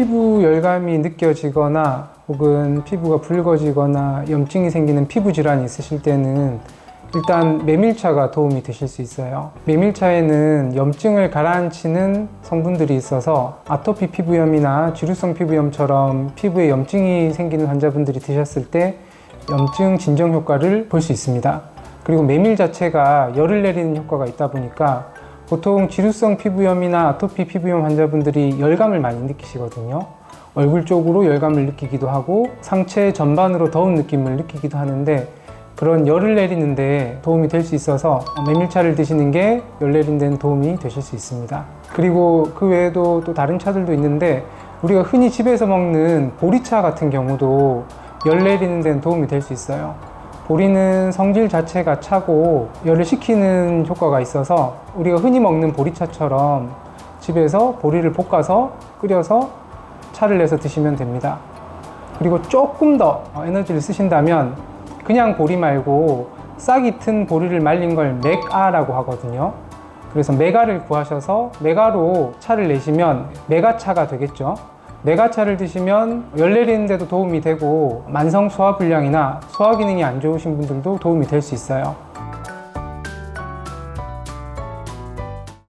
피부 열감이 느껴지거나 혹은 피부가 붉어지거나 염증이 생기는 피부 질환이 있으실 때는 일단 메밀차가 도움이 되실 수 있어요. 메밀차에는 염증을 가라앉히는 성분들이 있어서 아토피 피부염이나 지루성 피부염처럼 피부에 염증이 생기는 환자분들이 드셨을 때 염증 진정 효과를 볼 수 있습니다. 그리고 메밀 자체가 열을 내리는 효과가 있다 보니까 보통 지루성 피부염이나 아토피 피부염 환자분들이 열감을 많이 느끼시거든요. 얼굴 쪽으로 열감을 느끼기도 하고 상체 전반으로 더운 느낌을 느끼기도 하는데 그런 열을 내리는데 도움이 될 수 있어서 메밀차를 드시는 게 열 내리는 데는 도움이 되실 수 있습니다. 그리고 그 외에도 또 다른 차들도 있는데 우리가 흔히 집에서 먹는 보리차 같은 경우도 열 내리는 데는 도움이 될 수 있어요. 보리는 성질 자체가 차고 열을 식히는 효과가 있어서 우리가 흔히 먹는 보리차처럼 집에서 보리를 볶아서 끓여서 차를 내서 드시면 됩니다. 그리고 조금 더 에너지를 쓰신다면 그냥 보리 말고 싹이 튼 보리를 말린 걸 맥아라고 하거든요. 그래서 메가를 구하셔서 메가로 차를 내시면 메가차가 되겠죠. 메가차를 드시면 열 내리는 데도 도움이 되고 만성 소화 불량이나 소화 기능이 안 좋으신 분들도 도움이 될 수 있어요.